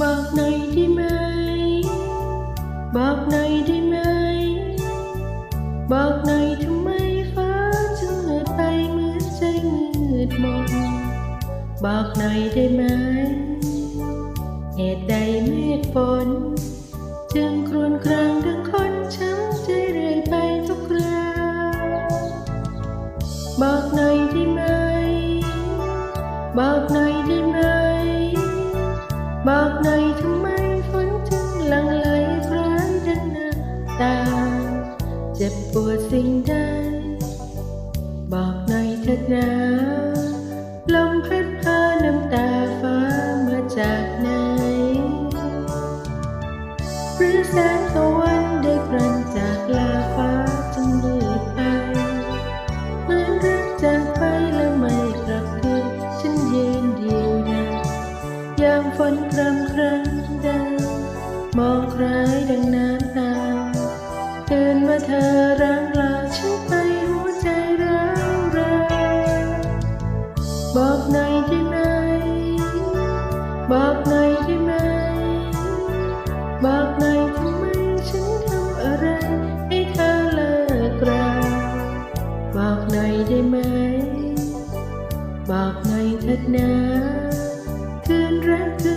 บอกหน่อยได้ไหม บอกหน่อยได้ไหม บอกหน่อยทำไมฟ้าจึงมืดไปมืดใจมืดมนบอกหน่อยได้ไหม เหตุใดเมฆฝนจึงครวญครางดังคนช้ำใจเรื่อยไปทุกคราบอกหน่อยได้ไหม บอกหน่อยได้ บอกหน่อยทำไมฝนจึงหลั่งไหลคล้ายดังน้ำตา เจ็บปวดสิ่งใด บอกหน่อยเถิดนะลมพัด ยามฝนพรำครั้งใดมองใครดังน้ำตาตื่นมาเธอร่างลาฉันไปหัวใจร้าวรานบอกหน่อยได้ไหม บอกหน่อยได้ไหม บอกหน่อยทำไมฉันทำอะไรให้เธอเลิกราบอกหน่อยได้ไหม บอกหน่อยเถิดนะ คื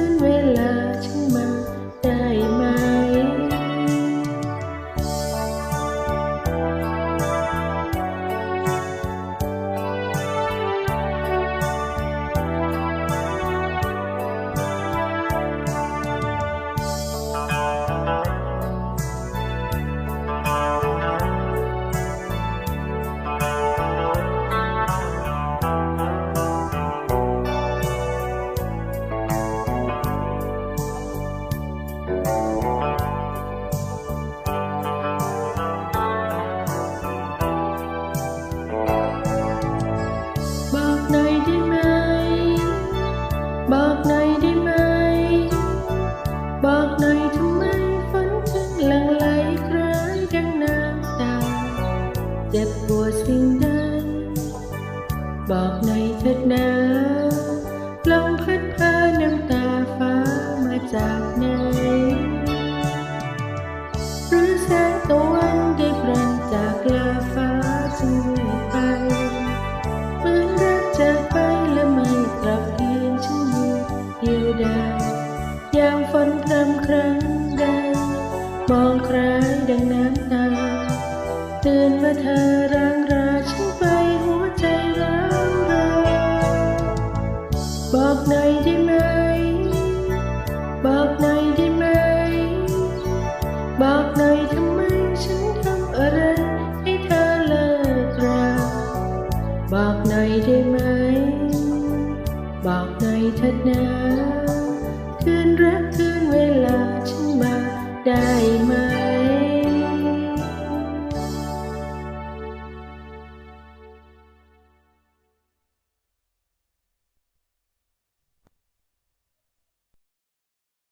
เจ็บปวดสิ่งใดบอกหน่อยเถิดนะลมพัดพาน้ำตาฟ้ามาจากไหนหรือแสงตะวันได้พรันจากลาฟ้าจนมืดไปเหมือนรักจากไปและไม่กลับคืนฉันอยู่เดียวดายยามฝนพรำครั้งใดมองใครดังน้ำตา ตื่นมาเธอร่างราฉันไปหัวใจร้าวราบอกหน่อยได้ไหม บอกหน่อยได้ไหม บอกหน่อยทำไมฉันทำอะไรให้เธอเลิกราบอกหน่อยได้ไหม บอกหน่อยเถิดนะคืนรักคืนเวลาฉัน